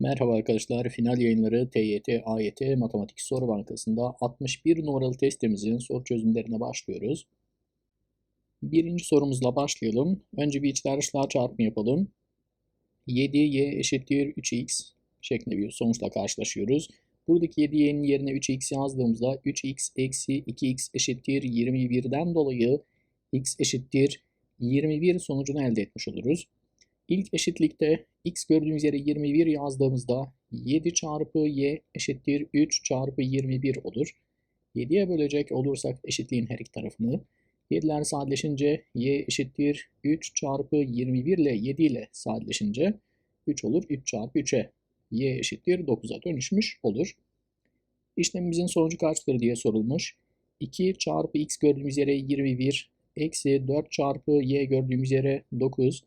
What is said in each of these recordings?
Merhaba arkadaşlar, final yayınları TYT, AYT Matematik Soru Bankası'nda 61 numaralı testimizin soru çözümlerine başlıyoruz. Birinci sorumuzla başlayalım. Önce bir içler dışlar çarpımı yapalım. 7y eşittir 3x şeklinde bir sonuçla karşılaşıyoruz. Buradaki 7y'nin yerine 3x yazdığımızda 3x eksi 2x eşittir 21'den dolayı x eşittir 21 sonucunu elde etmiş oluruz. İlk eşitlikte x gördüğümüz yere 21 yazdığımızda 7 çarpı y eşittir 3 çarpı 21 olur. 7'ye bölecek olursak eşitliğin her iki tarafını 7'ler sadeleşince y eşittir 3 çarpı 21 ile 7 ile sadeleşince 3 olur. 3 çarpı 3'e y eşittir 9'a dönüşmüş olur. İşlemimizin sonucu kaçtır diye sorulmuş. 2 çarpı x gördüğümüz yere 21 eksi 4 çarpı y gördüğümüz yere 9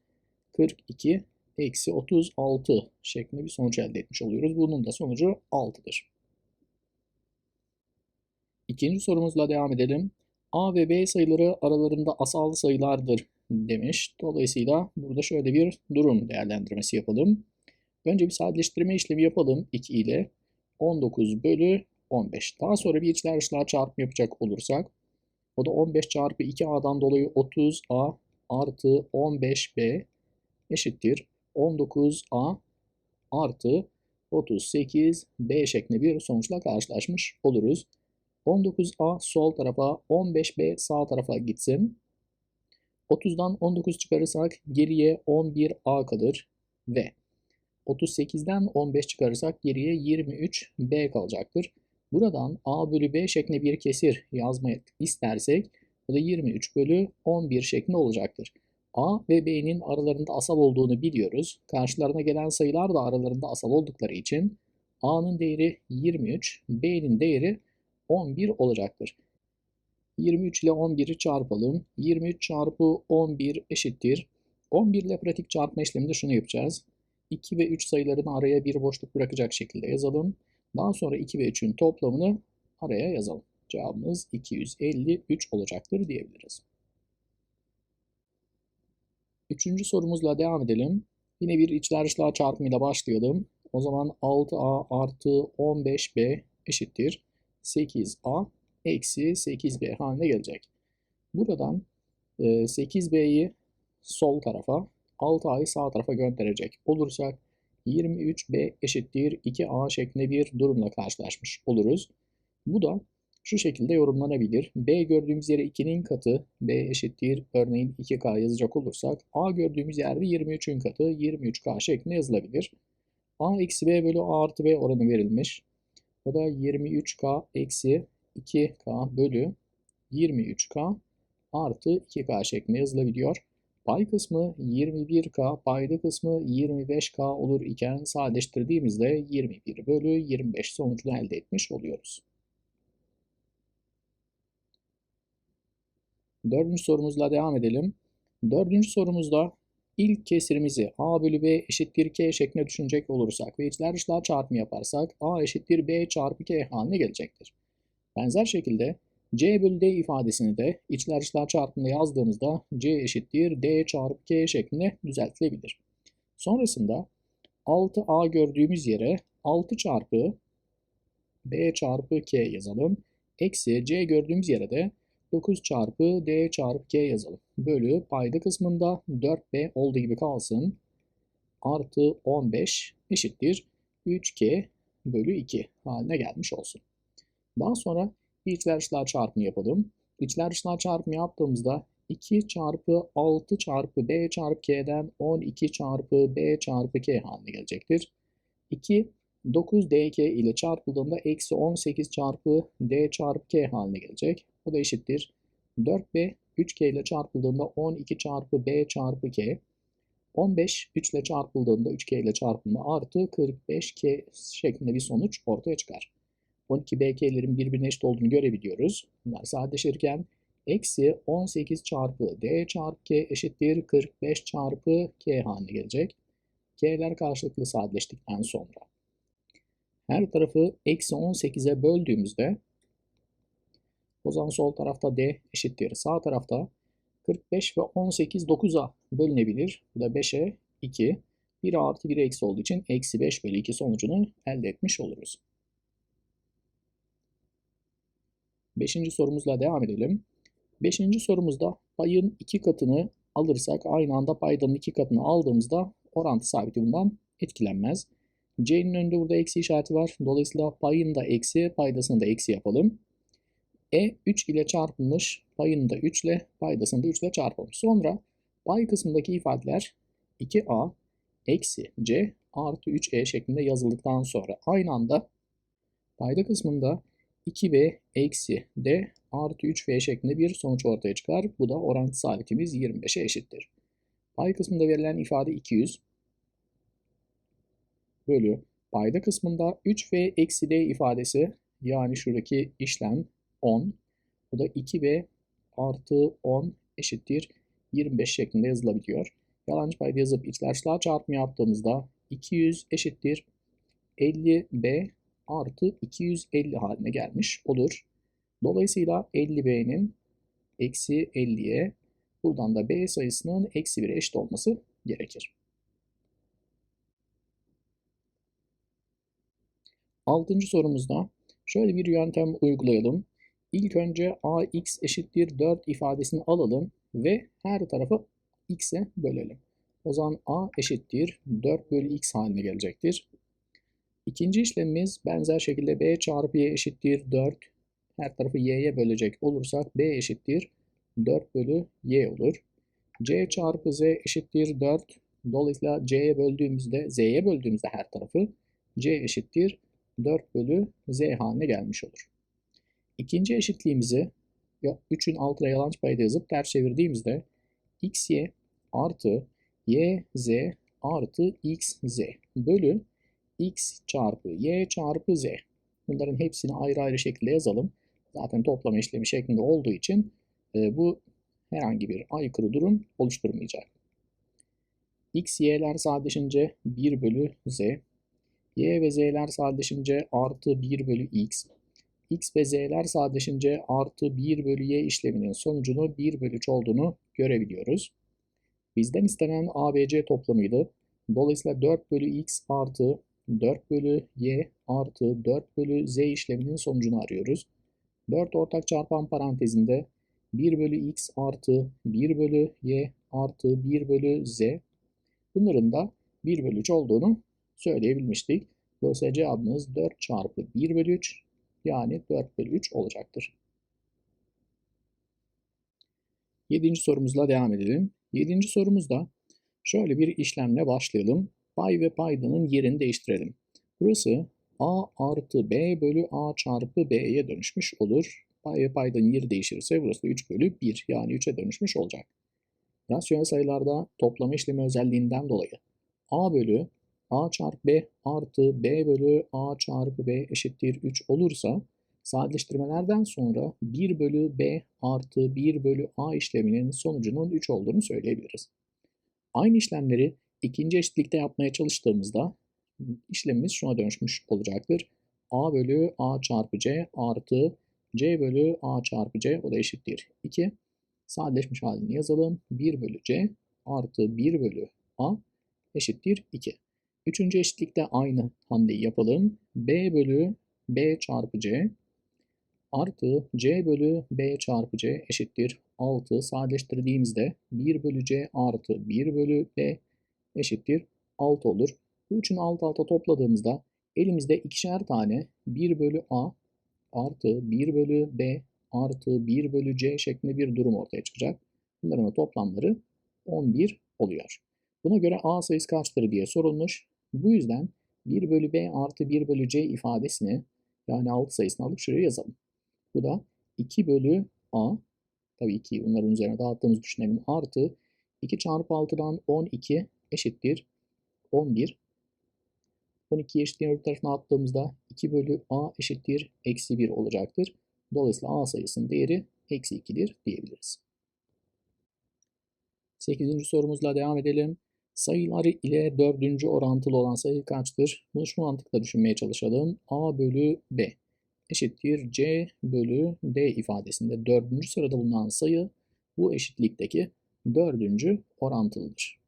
42 eksi 36 şeklinde bir sonuç elde etmiş oluyoruz. Bunun da sonucu 6'dır. İkinci sorumuzla devam edelim. A ve B sayıları aralarında asal sayılardır demiş. Dolayısıyla burada şöyle bir durum değerlendirmesi yapalım. Önce bir sadeleştirme işlemi yapalım 2 ile. 19 bölü 15. Daha sonra bir içler dışlar çarpımı yapacak olursak o da 15 çarpı 2a'dan dolayı 30a artı 15b eşittir 19a artı 38b şeklinde bir sonuçla karşılaşmış oluruz. 19a sol tarafa 15b sağ tarafa gitsin. 30'dan 19 çıkarırsak geriye 11a kalır ve 38'den 15 çıkarırsak geriye 23b kalacaktır. Buradan a bölü b şeklinde bir kesir yazmak istersek o da 23 bölü 11 şeklinde olacaktır. A ve B'nin aralarında asal olduğunu biliyoruz. Karşılarına gelen sayılar da aralarında asal oldukları için A'nın değeri 23, B'nin değeri 11 olacaktır. 23 ile 11'i çarpalım. 23 çarpı 11 eşittir. 11 ile pratik çarpma işleminde şunu yapacağız. 2 ve 3 sayılarını araya bir boşluk bırakacak şekilde yazalım. Daha sonra 2 ve 3'ün toplamını araya yazalım. Cevabımız 253 olacaktır diyebiliriz. Üçüncü sorumuzla devam edelim. Yine bir içler dışlar çarpımıyla başlayalım. O zaman 6a artı 15b eşittir 8a eksi 8b haline gelecek. Buradan 8b'yi e, sol tarafa 6a'yı sağ tarafa gönderecek olursak 23b eşittir 2a şeklinde bir durumla karşılaşmış oluruz. Bu da şu şekilde yorumlanabilir. B gördüğümüz yere 2'nin katı B eşittir örneğin 2K yazacak olursak A gördüğümüz yerde 23'ün katı 23K şeklinde yazılabilir. A eksi B bölü A artı B oranı verilmiş. O da 23K eksi 2K bölü 23K artı 2K şeklinde yazılabiliyor. Pay kısmı 21K, payda kısmı 25K olur iken sadeleştirdiğimizde 21 bölü 25 sonucunu elde etmiş oluyoruz. Dördüncü sorumuzla devam edelim. Dördüncü sorumuzda ilk kesirimizi a bölü b eşittir k şeklinde düşünecek olursak ve içler dışlar çarpımı yaparsak a eşittir b çarpı k haline gelecektir. Benzer şekilde c bölü d ifadesini de içler dışlar çarpımında yazdığımızda c eşittir d çarpı k şeklinde düzeltilebilir. Sonrasında 6a gördüğümüz yere 6 çarpı b çarpı k yazalım. Eksi c gördüğümüz yere de 9 çarpı d çarpı k yazalım. Bölü payda kısmında 4b olduğu gibi kalsın. Artı 15 eşittir 3k bölü 2 haline gelmiş olsun. Daha sonra içler dışlar çarpımı yapalım. İçler dışlar çarpımı yaptığımızda 2 çarpı 6 çarpı b çarpı k'den 12 çarpı b çarpı k haline gelecektir. 2 9dk ile çarpıldığında eksi 18 çarpı d çarpı k haline gelecek. Bu da eşittir. 4b 3k ile çarpıldığında 12 çarpı b çarpı k. 15 3 ile çarpıldığında 3k ile çarpımda artı 45k şeklinde bir sonuç ortaya çıkar. 12 bk'lerin birbirine eşit olduğunu görebiliyoruz. Bunlar sadeleşirken eksi 18 çarpı d çarpı k eşittir 45 çarpı k haline gelecek. k'ler karşılıklı sadeleştikten sonra. Her tarafı eksi 18'e böldüğümüzde o zaman sol tarafta D eşittir. Sağ tarafta 45 ve 18 9'a bölünebilir. Bu da 5'e 2. 1 artı 1 eksi olduğu için eksi 5 bölü 2 sonucunu elde etmiş oluruz. Beşinci sorumuzla devam edelim. Beşinci sorumuzda payın iki katını alırsak aynı anda paydanın iki katını aldığımızda orantı sabiti bundan etkilenmez. C'nin önünde burada eksi işareti var. Dolayısıyla payın da eksi, paydasını da eksi yapalım. E 3 ile çarpılmış, payını da 3 ile, paydasını da 3 ile çarpalım. Sonra pay kısmındaki ifadeler 2a eksi c artı 3e şeklinde yazıldıktan sonra aynı anda payda kısmında 2b eksi d artı 3v şeklinde bir sonuç ortaya çıkar. Bu da orantı sabitimiz 25'e eşittir. Pay kısmında verilen ifade 200 bölü payda kısmında 3v eksi d ifadesi yani şuradaki işlem 10. Bu da 2v artı 10 eşittir 25 şeklinde yazılabiliyor. Yalancı payda yazıp içler çarpımı yaptığımızda 200 eşittir 50b artı 250 haline gelmiş olur. Dolayısıyla 50b'nin eksi 50'ye buradan da b sayısının eksi 1'e eşit olması gerekir. Altıncı sorumuzda şöyle bir yöntem uygulayalım. İlk önce ax eşittir 4 ifadesini alalım ve her tarafı x'e bölelim. O zaman a eşittir 4 bölü x haline gelecektir. İkinci işlemimiz benzer şekilde b çarpı y eşittir 4. Her tarafı y'ye bölecek olursak b eşittir 4 bölü y olur. c çarpı z eşittir 4. Dolayısıyla c'ye böldüğümüzde, z'ye böldüğümüzde her tarafı c eşittir 4 bölü z haline gelmiş olur. İkinci eşitliğimizi 3'ün altına yalancı payda yazıp ters çevirdiğimizde xy artı y z artı x z bölü x çarpı y çarpı z. Bunların hepsini ayrı ayrı şekilde yazalım. Zaten toplama işlemi şeklinde olduğu için e, bu herhangi bir aykırı durum oluşturmayacak. x, y'ler sadeleşince 1 bölü z. y ve z'ler sadeleşince artı 1 bölü x. x ve z'ler sadeleşince artı 1 bölü y işleminin sonucunu 1 bölü 3 olduğunu görebiliyoruz. Bizden istenen ABC toplamıydı. Dolayısıyla 4 bölü x artı 4 bölü y artı 4 bölü z işleminin sonucunu arıyoruz. 4 ortak çarpan parantezinde 1 bölü x artı 1 bölü y artı 1 bölü z bunların da 1 bölü 3 olduğunu söyleyebilmiştik. Dolayısıyla cevabımız 4 çarpı 1 bölü 3 yani 4 bölü 3 olacaktır. Yedinci sorumuzla devam edelim. Yedinci sorumuzda şöyle bir işlemle başlayalım pay ve paydanın yerini değiştirelim. Burası a artı b bölü a çarpı b'ye dönüşmüş olur. Pay ve paydanın yeri değişirse burası da 3 bölü 1 yani 3'e dönüşmüş olacak. Rasyonel sayılarda toplama işlemi özelliğinden dolayı a bölü a çarpı b artı b bölü a çarpı b eşittir 3 olursa sadeleştirmelerden sonra 1 bölü b artı 1 bölü a işleminin sonucunun 3 olduğunu söyleyebiliriz. Aynı işlemleri ikinci eşitlikte yapmaya çalıştığımızda işlemimiz şuna dönüşmüş olacaktır. a bölü a çarpı c artı c bölü a çarpı c o da eşittir 2. Sadeleşmiş halini yazalım. 1 bölü c artı 1 bölü a eşittir 2. Üçüncü eşitlikte aynı hamleyi yapalım. b bölü b çarpı c artı c bölü b çarpı c eşittir 6. Sadeleştirdiğimizde 1 bölü c artı 1 bölü b eşittir 6 olur. Bu üçünü alt alta topladığımızda elimizde ikişer tane 1 bölü a artı 1 bölü b artı 1 bölü c şeklinde bir durum ortaya çıkacak. Bunların da toplamları 11 oluyor. Buna göre a sayısı kaçtır diye sorulmuş. Bu yüzden 1 bölü b artı 1 bölü c ifadesini yani 6 sayısını alıp şuraya yazalım. Bu da 2 bölü a tabii ki bunların üzerine dağıttığımız düşünelim artı 2 çarpı 6'dan 12 eşittir 11. 12 eşitliğin öbür tarafına attığımızda 2 bölü a eşittir eksi 1 olacaktır. Dolayısıyla a sayısının değeri eksi 2'dir diyebiliriz. 8. sorumuzla devam edelim. Sayılar ile 4. orantılı olan sayı kaçtır? Bunu şu mantıkla düşünmeye çalışalım. a bölü b eşittir c bölü d ifadesinde 4. sırada bulunan sayı bu eşitlikteki 4. orantılıdır.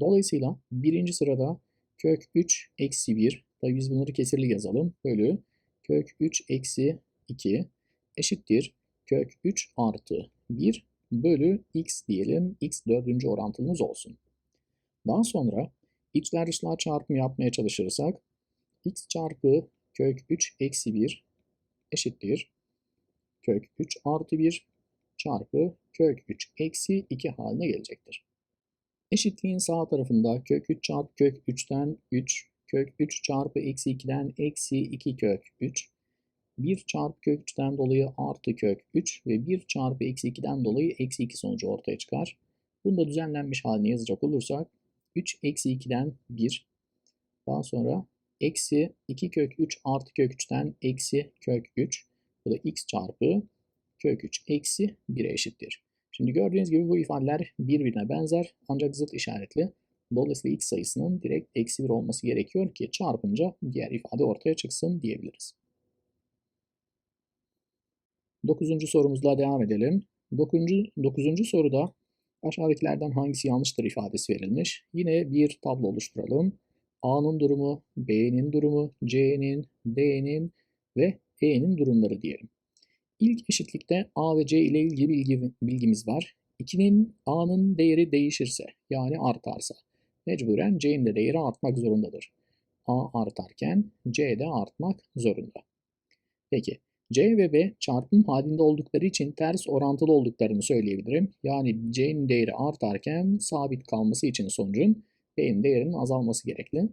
Dolayısıyla birinci sırada kök 3 eksi 1. Tabi biz bunları kesirli yazalım. Bölü kök 3 eksi 2 eşittir kök 3 artı 1 bölü x diyelim. x dördüncü orantılımız olsun. Daha sonra içler dışlar çarpımı yapmaya çalışırsak x çarpı kök 3 eksi 1 eşittir kök 3 artı 1 çarpı kök 3 eksi 2 haline gelecektir. Eşitliğin sağ tarafında kök 3 çarpı kök 3'ten 3, kök 3 çarpı eksi 2'den eksi 2 kök 3, 1 çarpı kök 3'ten dolayı artı kök 3 ve 1 çarpı eksi 2'den dolayı eksi 2 sonucu ortaya çıkar. Bunu da düzenlenmiş haline yazacak olursak 3 eksi 2'den 1, daha sonra eksi 2 kök 3 artı kök 3'ten eksi kök 3, bu da x çarpı kök 3 eksi 1'e eşittir. Şimdi gördüğünüz gibi bu ifadeler birbirine benzer ancak zıt işaretli. Dolayısıyla x sayısının direkt eksi 1 olması gerekiyor ki çarpınca diğer ifade ortaya çıksın diyebiliriz. Dokuzuncu sorumuzla devam edelim. Dokuzuncu, dokuzuncu soruda aşağıdakilerden hangisi yanlıştır ifadesi verilmiş. Yine bir tablo oluşturalım. A'nın durumu, B'nin durumu, C'nin, D'nin ve E'nin durumları diyelim. İlk eşitlikte A ve C ile ilgili bilgi, bilgimiz var. 2'nin A'nın değeri değişirse yani artarsa mecburen C'nin de değeri artmak zorundadır. A artarken C de artmak zorunda. Peki C ve B çarpım halinde oldukları için ters orantılı olduklarını söyleyebilirim. Yani C'nin değeri artarken sabit kalması için sonucun B'nin değerinin azalması gerekli.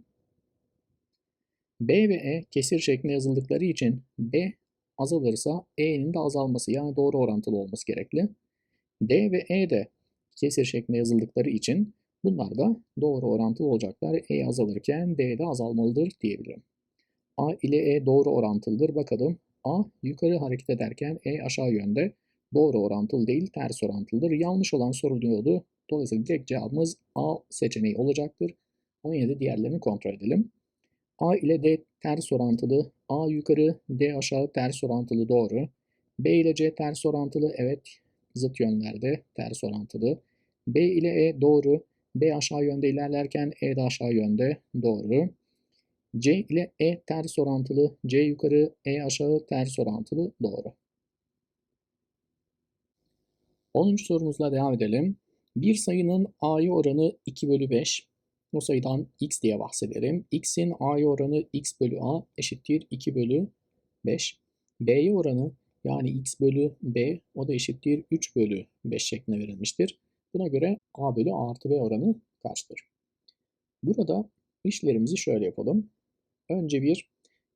B ve E kesir şeklinde yazıldıkları için B azalırsa E'nin de azalması yani doğru orantılı olması gerekli. D ve E de kesir şeklinde yazıldıkları için bunlar da doğru orantılı olacaklar. E azalırken D de azalmalıdır diyebilirim. A ile E doğru orantılıdır. Bakalım A yukarı hareket ederken E aşağı yönde doğru orantılı değil ters orantılıdır. Yanlış olan soruluyordu. Dolayısıyla direkt cevabımız A seçeneği olacaktır. Ama yine de diğerlerini kontrol edelim. A ile D ters orantılı. A yukarı, D aşağı ters orantılı doğru. B ile C ters orantılı. Evet zıt yönlerde ters orantılı. B ile E doğru. B aşağı yönde ilerlerken E de aşağı yönde doğru. C ile E ters orantılı. C yukarı, E aşağı ters orantılı doğru. 10. sorumuzla devam edelim. Bir sayının A'ya oranı 2 bölü 5. O sayıdan x diye bahsedelim. x'in a'ya oranı x bölü a eşittir 2 bölü 5. b'ye oranı yani x bölü b o da eşittir 3 bölü 5 şeklinde verilmiştir. Buna göre a bölü a artı b oranı kaçtır? Burada işlerimizi şöyle yapalım. Önce bir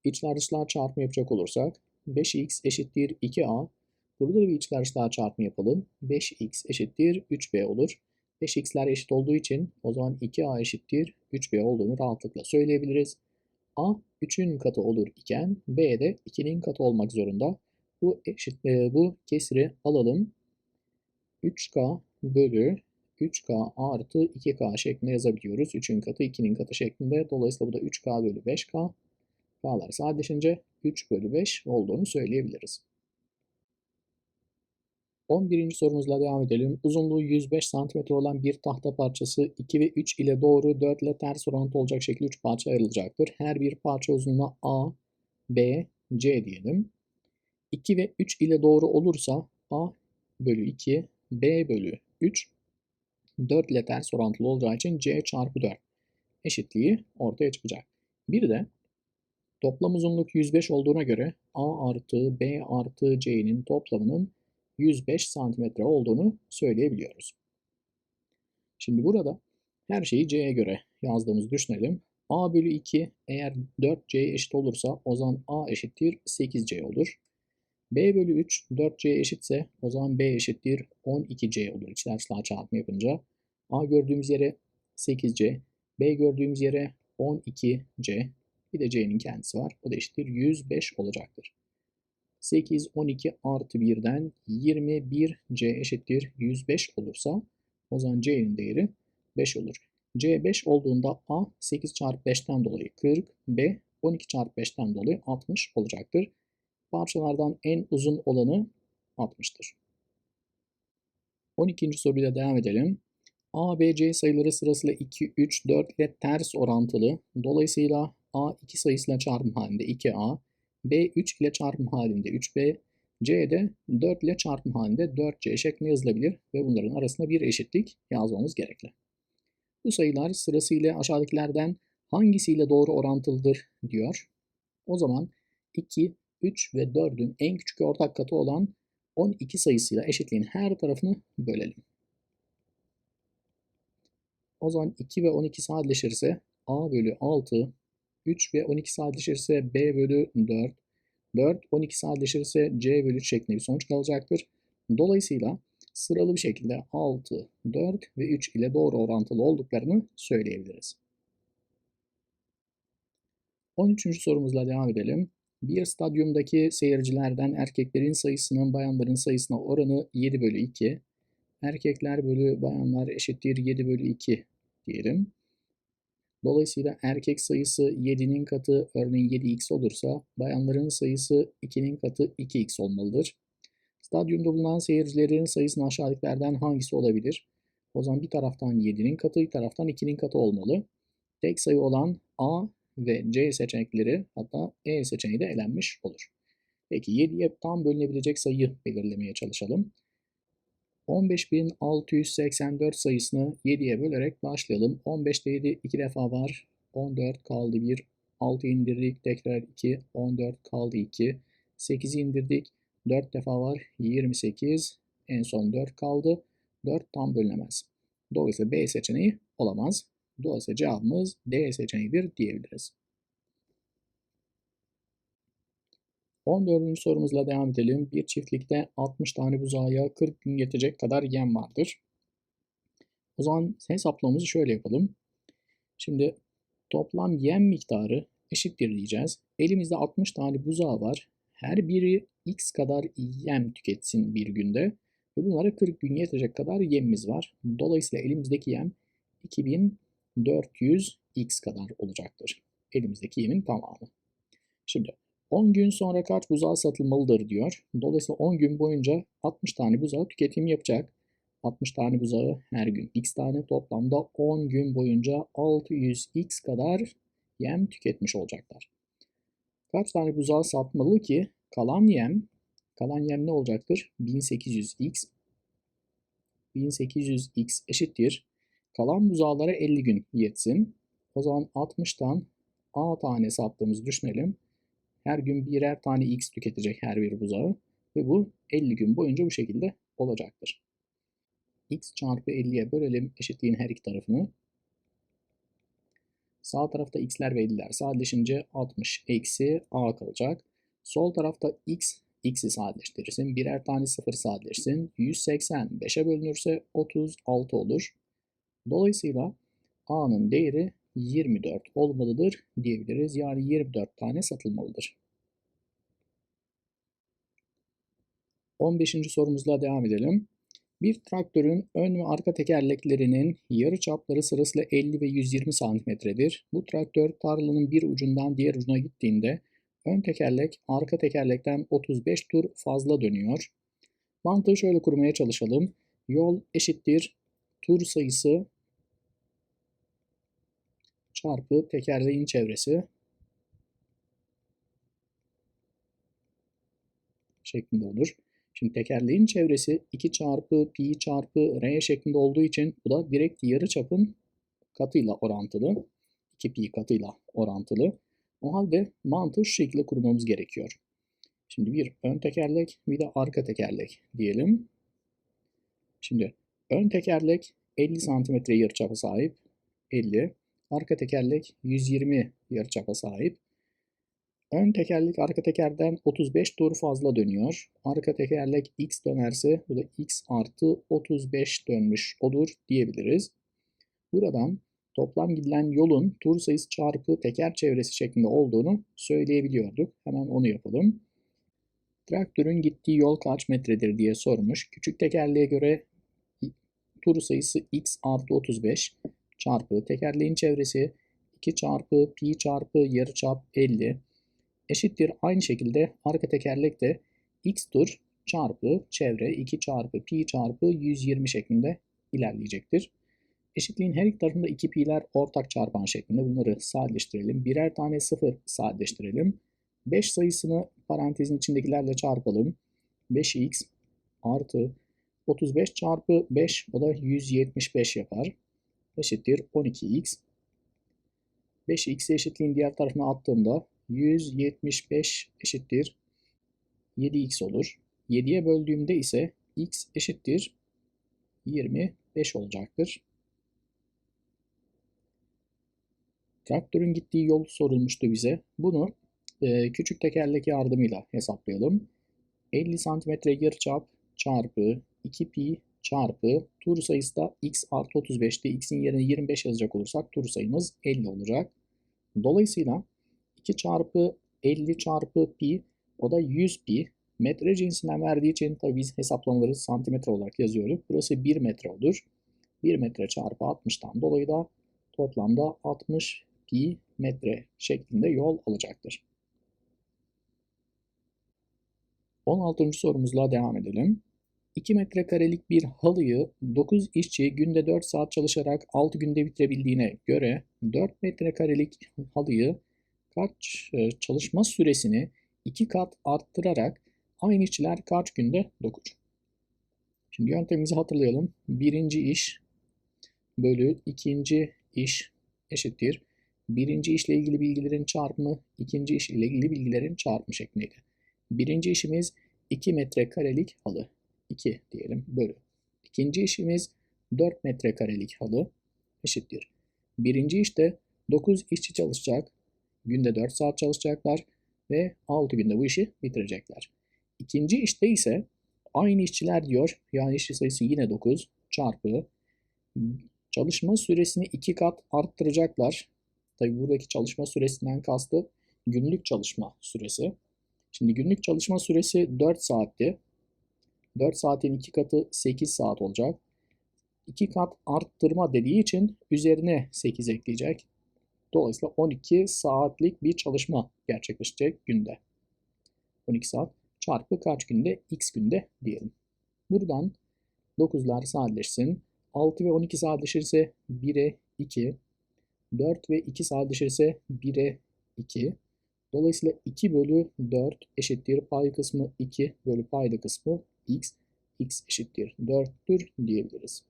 içler dışlar çarpımı yapacak olursak 5x eşittir 2a. Burada da bir içler dışlar çarpımı yapalım. 5x eşittir 3b olur. 5x'ler eşit olduğu için o zaman 2a eşittir 3b olduğunu rahatlıkla söyleyebiliriz. a 3'ün katı olur iken b de 2'nin katı olmak zorunda. Bu eşit e, bu kesiri alalım. 3k bölü 3k artı 2k şeklinde yazabiliyoruz. 3'ün katı 2'nin katı şeklinde. Dolayısıyla bu da 3k bölü 5k. K'lar sadeleşince 3 bölü 5 olduğunu söyleyebiliriz. 11. sorumuzla devam edelim. Uzunluğu 105 cm olan bir tahta parçası 2 ve 3 ile doğru 4 ile ters orantı olacak şekilde 3 parça ayrılacaktır. Her bir parça uzunluğuna A, B, C diyelim. 2 ve 3 ile doğru olursa A bölü 2, B bölü 3, 4 ile ters orantılı olacağı için C çarpı 4 eşitliği ortaya çıkacak. Bir de toplam uzunluk 105 olduğuna göre A artı B artı C'nin toplamının 105 santimetre olduğunu söyleyebiliyoruz. Şimdi burada her şeyi C'ye göre yazdığımızı düşünelim. A bölü 2 eğer 4C'ye eşit olursa o zaman A eşittir 8C olur. B bölü 3 4C eşitse o zaman B eşittir 12C olur. İçler dışlar çarpımı yapınca. A gördüğümüz yere 8C, B gördüğümüz yere 12C, bir de C'nin kendisi var. O da eşittir 105 olacaktır. 8, 12 artı 1'den 21 C eşittir 105 olursa o zaman C'nin değeri 5 olur. C 5 olduğunda A 8 çarpı 5'ten dolayı 40, B 12 çarpı 5'ten dolayı 60 olacaktır. Parçalardan en uzun olanı 60'tır. 12. soruyla devam edelim. A, B, C sayıları sırasıyla 2, 3, 4 ile ters orantılı. Dolayısıyla A 2 sayısıyla çarpım halinde 2A, B 3 ile çarpım halinde 3B, C de 4 ile çarpım halinde 4C şeklinde yazılabilir ve bunların arasında bir eşitlik yazmamız gerekli. Bu sayılar sırasıyla aşağıdakilerden hangisiyle doğru orantılıdır diyor. O zaman 2, 3 ve 4'ün en küçük ortak katı olan 12 sayısıyla eşitliğin her tarafını bölelim. O zaman 2 ve 12 sadeleşirse A bölü 6, 3 ve 12 sadeleşirse B bölü 4, 4, 12 sadeleşirse C bölü 3 şeklinde bir sonuç kalacaktır. Dolayısıyla sıralı bir şekilde 6, 4 ve 3 ile doğru orantılı olduklarını söyleyebiliriz. 13. sorumuzla devam edelim. Bir stadyumdaki seyircilerden erkeklerin sayısının bayanların sayısına oranı 7 bölü 2. Erkekler bölü bayanlar eşittir 7 bölü 2 diyelim. Dolayısıyla erkek sayısı 7'nin katı örneğin 7x olursa bayanların sayısı 2'nin katı 2x olmalıdır. Stadyumda bulunan seyircilerin sayısının aşağıdakilerden hangisi olabilir? O zaman bir taraftan 7'nin katı, bir taraftan 2'nin katı olmalı. Tek sayı olan A ve C seçenekleri hatta E seçeneği de elenmiş olur. Peki 7'ye tam bölünebilecek sayı belirlemeye çalışalım. 15.684 sayısını 7'ye bölerek başlayalım. 15'te 7 2 defa var. 14 kaldı 1. 6 indirdik. Tekrar 2. 14 kaldı 2. 8'i indirdik. 4 defa var. 28. En son 4 kaldı. 4 tam bölünemez. Dolayısıyla B seçeneği olamaz. Dolayısıyla cevabımız D seçeneğidir diyebiliriz. 14. sorumuzla devam edelim. Bir çiftlikte 60 tane buzağa 40 gün yetecek kadar yem vardır. O zaman hesaplamamızı şöyle yapalım. Şimdi toplam yem miktarı eşittir diyeceğiz. Elimizde 60 tane buzağı var. Her biri x kadar yem tüketsin bir günde. Ve bunlara 40 gün yetecek kadar yemimiz var. Dolayısıyla elimizdeki yem 2000 400x kadar olacaktır. Elimizdeki yemin tamamı. Şimdi 10 gün sonra kaç buzağı satılmalıdır diyor. Dolayısıyla 10 gün boyunca 60 tane buzağı tüketim yapacak. 60 tane buzağı her gün x tane toplamda 10 gün boyunca 600x kadar yem tüketmiş olacaklar. Kaç tane buzağı satmalı ki kalan yem kalan yem ne olacaktır? 1800x 1800x eşittir Kalan buzağlara 50 gün yetsin. O zaman 60'tan a tane sattığımızı düşünelim. Her gün birer tane x tüketecek her bir buzağı ve bu 50 gün boyunca bu şekilde olacaktır. x çarpı 50'ye bölelim eşitliğin her iki tarafını. Sağ tarafta x'ler ve 50'ler sadeleşince 60 eksi a kalacak. Sol tarafta x, x'i sadeleştirirsin. Birer tane sıfır sadeleşsin. 180 5'e bölünürse 36 olur. Dolayısıyla a'nın değeri 24 olmalıdır diyebiliriz. Yani 24 tane satılmalıdır. 15. sorumuzla devam edelim. Bir traktörün ön ve arka tekerleklerinin yarı çapları sırasıyla 50 ve 120 santimetredir. Bu traktör tarlanın bir ucundan diğer ucuna gittiğinde ön tekerlek arka tekerlekten 35 tur fazla dönüyor. Mantığı şöyle kurmaya çalışalım. Yol eşittir tur sayısı çarpı tekerleğin çevresi şeklinde olur. Şimdi tekerleğin çevresi 2 çarpı pi çarpı r şeklinde olduğu için bu da direkt yarı çapın katıyla orantılı. 2 pi katıyla orantılı. O halde mantığı şu şekilde kurmamız gerekiyor. Şimdi bir ön tekerlek bir de arka tekerlek diyelim. Şimdi ön tekerlek 50 santimetre yarıçapa sahip. 50. Arka tekerlek 120 yarıçapa sahip. Ön tekerlek arka tekerden 35 tur fazla dönüyor. Arka tekerlek x dönerse bu da x artı 35 dönmüş olur diyebiliriz. Buradan toplam gidilen yolun tur sayısı çarpı teker çevresi şeklinde olduğunu söyleyebiliyorduk. Hemen onu yapalım. Traktörün gittiği yol kaç metredir diye sormuş. Küçük tekerleğe göre tur sayısı x artı 35 çarpı tekerleğin çevresi 2 çarpı pi çarpı yarıçap 50 eşittir. Aynı şekilde arka tekerlek de x tur çarpı çevre 2 çarpı pi çarpı 120 şeklinde ilerleyecektir. Eşitliğin her iki tarafında iki pi'ler ortak çarpan şeklinde bunları sadeleştirelim. Birer tane sıfır sadeleştirelim. 5 sayısını parantezin içindekilerle çarpalım. 5x artı 35 çarpı 5 o da 175 yapar. Eşittir 12x. 5x'i eşitliğin diğer tarafına attığımda 175 eşittir 7x olur. 7'ye böldüğümde ise x eşittir 25 olacaktır. Traktörün gittiği yol sorulmuştu bize. Bunu e, küçük tekerlek yardımıyla hesaplayalım. 50 santimetre yarıçap çarpı 2pi çarpı tur sayısı da x artı 35'te x'in yerine 25 yazacak olursak tur sayımız 50 olacak. Dolayısıyla 2 çarpı 50 çarpı pi o da 100 pi. Metre cinsinden verdiği için tabii biz hesaplamaları santimetre olarak yazıyoruz. Burası 1 metre olur. 1 metre çarpı 60'tan dolayı da toplamda 60 pi metre şeklinde yol alacaktır. 16. sorumuzla devam edelim. 2 metrekarelik bir halıyı 9 işçi günde 4 saat çalışarak 6 günde bitirebildiğine göre 4 metrekarelik halıyı kaç e, çalışma süresini 2 kat arttırarak aynı işçiler kaç günde dokur? Şimdi yöntemimizi hatırlayalım. Birinci iş bölü ikinci iş eşittir. Birinci işle ilgili bilgilerin çarpımı ikinci iş ile ilgili bilgilerin çarpımı şeklindeydi. Birinci işimiz 2 metrekarelik halı. 2 diyelim bölü. İkinci işimiz 4 metrekarelik halı eşittir. Birinci işte 9 işçi çalışacak. Günde 4 saat çalışacaklar ve 6 günde bu işi bitirecekler. İkinci işte ise aynı işçiler diyor. Yani işçi sayısı yine 9 çarpı çalışma süresini 2 kat arttıracaklar. Tabi buradaki çalışma süresinden kastı günlük çalışma süresi. Şimdi günlük çalışma süresi 4 saatti. 4 saatin 2 katı 8 saat olacak. 2 kat arttırma dediği için üzerine 8 ekleyecek. Dolayısıyla 12 saatlik bir çalışma gerçekleşecek günde. 12 saat çarpı kaç günde? X günde diyelim. Buradan 9'lar sadeleşsin. 6 ve 12 sadeleşirse 1'e 2. 4 ve 2 sadeleşirse 1'e 2. Dolayısıyla 2 bölü 4 eşittir pay kısmı 2 bölü payda kısmı x. x eşittir 4'tür diyebiliriz.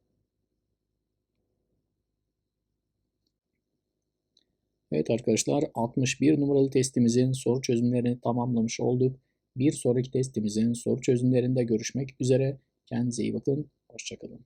Evet arkadaşlar 61 numaralı testimizin soru çözümlerini tamamlamış olduk. Bir sonraki testimizin soru çözümlerinde görüşmek üzere. Kendinize iyi bakın. Hoşçakalın.